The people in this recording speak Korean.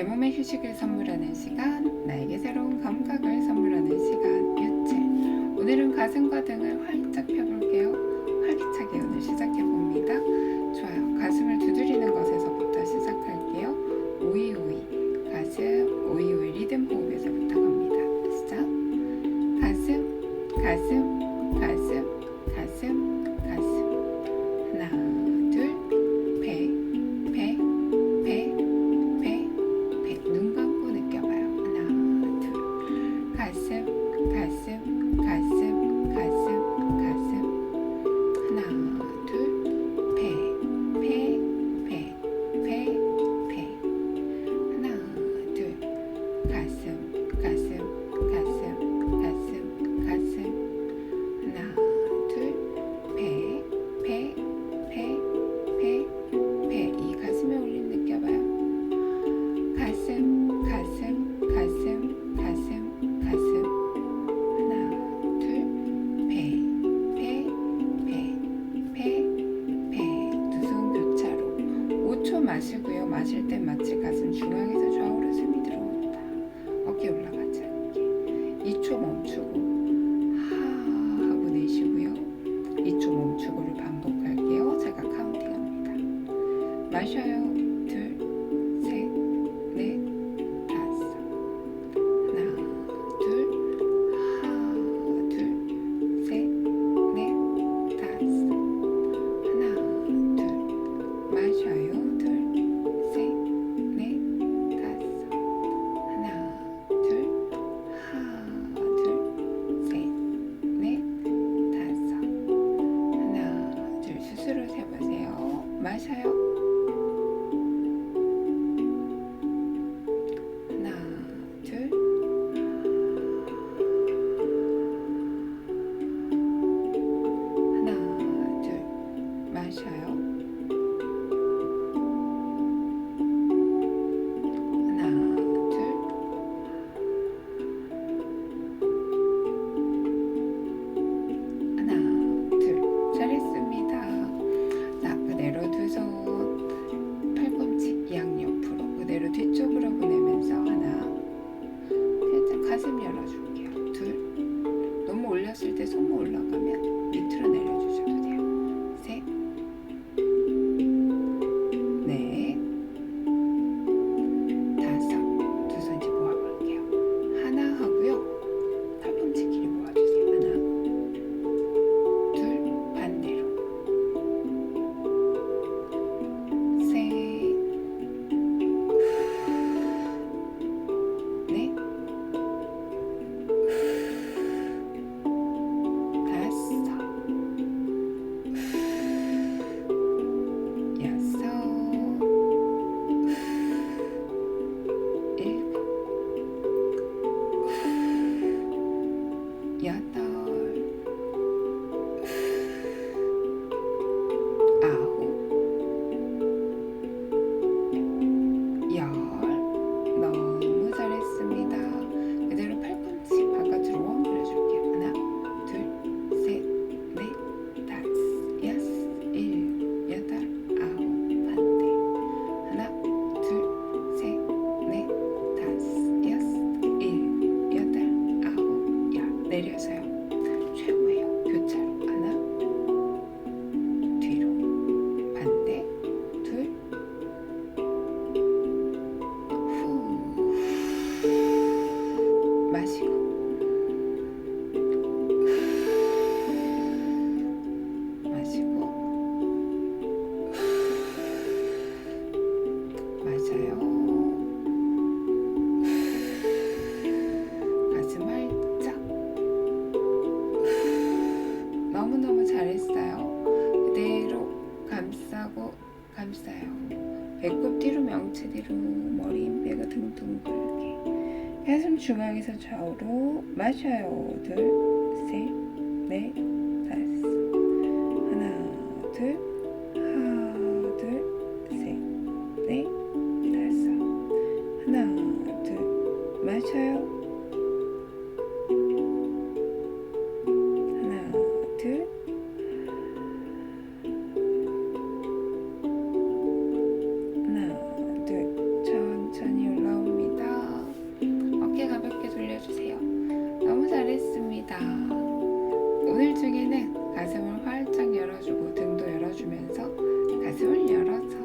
내 몸의 휴식을 선물하는 시간, 나에게 새로운 감각을 선물하는 시간, 유체. 오늘은 가슴과 등을 활짝 펴볼게요. 활기차게 오늘 시작해봅니다. 좋아요. 가슴을 두드리는 것에서부터 시작할게요. 오이오이. 가슴, 오이오이 리듬 호흡에서부터 갑니다. 시작. 가슴, 가슴, 가슴, 가슴, 가슴, 가슴, 가슴, 가슴. 하나, 둘, 배, 배, 배, 배, 배. 두 손 교차로. 5초 마시고요. 마실 땐 마치 가슴 중앙에서 좌우로 숨이 들어온다. 어깨 올라가지 않게. 2초 멈추고 가슴 열어줄게요. 둘. 너무 올렸을 때 손목 올라가면 밑으로 배꼽 뒤로 명치 뒤로 머리 인배가 둥둥글게. 가슴 중앙에서 좌우로 마셔요. 둘셋넷 마셔요 오늘 중에는 가슴을 활짝 열어주고 등도 열어주면서 가슴을 열어서